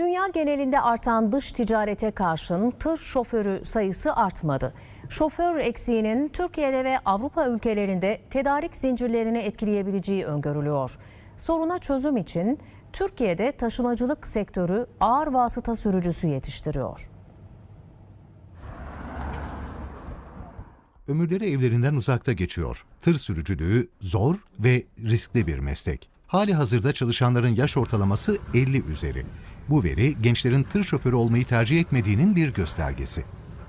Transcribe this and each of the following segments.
Dünya genelinde artan dış ticarete karşın tır şoförü sayısı artmadı. Şoför eksiğinin Türkiye'de ve Avrupa ülkelerinde tedarik zincirlerini etkileyebileceği öngörülüyor. Soruna çözüm için Türkiye'de taşımacılık sektörü ağır vasıta sürücüsü yetiştiriyor. Ömürleri evlerinden uzakta geçiyor. Tır sürücülüğü zor ve riskli bir meslek. Hali hazırda çalışanların yaş ortalaması 50 üzeri. Bu veri gençlerin tır şoförü olmayı tercih etmediğinin bir göstergesi.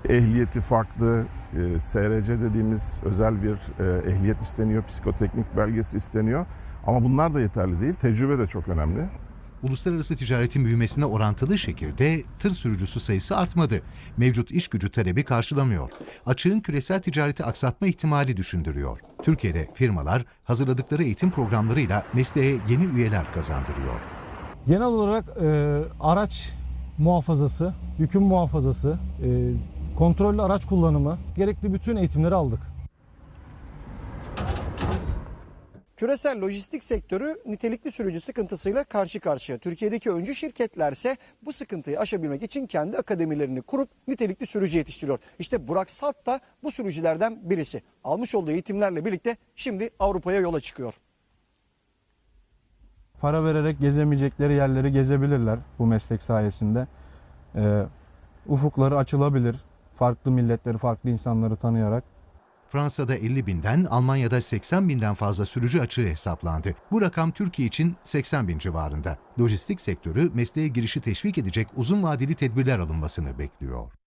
Ehliyeti farklı, e, SRC dediğimiz özel bir e, ehliyet isteniyor, psikoteknik belgesi isteniyor. Ama bunlar da yeterli değil, tecrübe de çok önemli. Uluslararası ticaretin büyümesine orantılı şekilde tır sürücüsü sayısı artmadı. Mevcut iş gücü talebi karşılamıyor. Açığın küresel ticareti aksatma ihtimali düşündürüyor. Türkiye'de firmalar hazırladıkları eğitim programlarıyla mesleğe yeni üyeler kazandırıyor. Genel olarak e, araç muhafazası, yükün muhafazası, e, kontrollü araç kullanımı, gerekli bütün eğitimleri aldık. Küresel lojistik sektörü nitelikli sürücü sıkıntısıyla karşı karşıya. Türkiye'deki öncü şirketlerse bu sıkıntıyı aşabilmek için kendi akademilerini kurup nitelikli sürücü yetiştiriyor. İşte Burak Sarp da bu sürücülerden birisi. Almış olduğu eğitimlerle birlikte şimdi Avrupa'ya yola çıkıyor. Para vererek gezemeyecekleri yerleri gezebilirler bu meslek sayesinde. E, ufukları açılabilir. Farklı milletleri, farklı insanları tanıyarak. Fransa'da 50 binden, Almanya'da 80 binden fazla sürücü açığı hesaplandı. Bu rakam Türkiye için 80 bin civarında. Lojistik sektörü mesleğe girişi teşvik edecek uzun vadeli tedbirler alınmasını bekliyor.